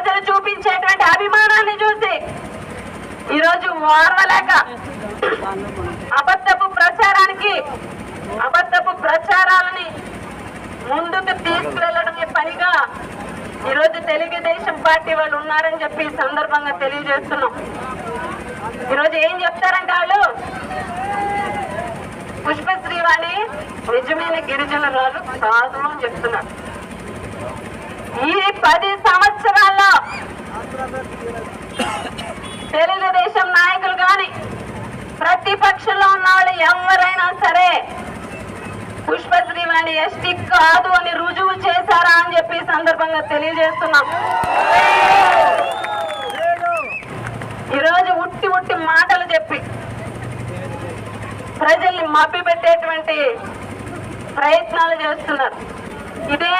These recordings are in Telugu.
ప్రజలు చూపించేటువంటి అభిమానాన్ని చూసి ఈరోజు ఓర్వలేక అబద్ధపు ప్రచారానికి అబద్ధపు ప్రచారాలని ముందుకు తీసుకువెళ్ళడమే పనిగా ఈరోజు తెలుగుదేశం పార్టీ వాళ్ళు ఉన్నారని చెప్పి ఈ సందర్భంగా తెలియజేస్తున్నాం. ఈరోజు ఏం చెప్తారంటే వాళ్ళు? పుష్పశ్రీవాణి నిజమైన గిరిజనురాలు కాదు అని చెప్తున్నారు. ఈ పది సంవత్సరాల్లో తెలుగుదేశం నాయకులు కానీ ప్రతిపక్షంలో ఉన్న వాళ్ళు ఎవరైనా సరే పుష్పశ్రీవాణి ఎస్టీ కాదు అని రుజువు చేశారా అని చెప్పి సందర్భంగా తెలియజేస్తున్నాం. ఈరోజు ఉట్టి ఉట్టి మాటలు చెప్పి ప్రజల్ని మభ్యపెట్టేటువంటి ప్రయత్నాలు చేస్తున్నారు. ఇదే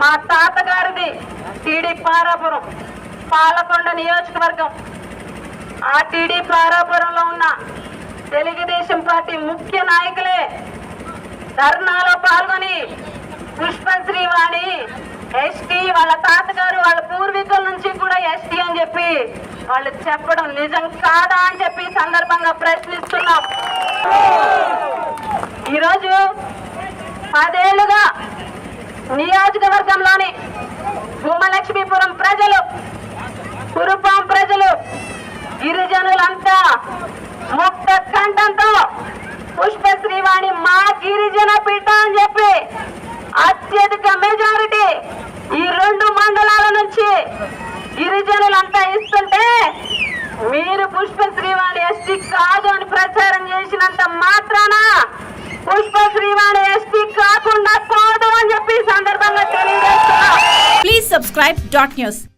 మా తాతగారిది టీడీ పారాపురం పాలకొండ నియోజకవర్గం. ఆ టీడీ పారాపురంలో ఉన్న తెలుగుదేశం పార్టీ ముఖ్య నాయకులే ధర్నాలో పాల్గొని పుష్పశ్రీ వాణి ఎస్టీ వాళ్ళ తాతగారు వాళ్ళ పూర్వీకుల నుంచి కూడా ఎస్టీ అని చెప్పి వాళ్ళు చెప్పడం నిజం కాదా అని చెప్పి సందర్భంగా ప్రశ్నిస్తున్నాం. ఈరోజు పదేళ్ళుగా నియోజకవర్గంలోని భూమలక్ష్మీపురం ప్రజలు కురుపాం ప్రజలు గిరిజనులంతా ముక్త కంఠంతో పుష్పశ్రీవాణి మా గిరిజన పీఠ అని చెప్పి అత్యధిక మెజారిటీ ఈ రెండు మండలాల నుంచి గిరిజనులంతా ఇస్తుంటే మీరు పుష్పశ్రీవాణి ఎస్టీ కాదు అని ప్రచారం చేసినంత మాత్రాన subscribe dot news.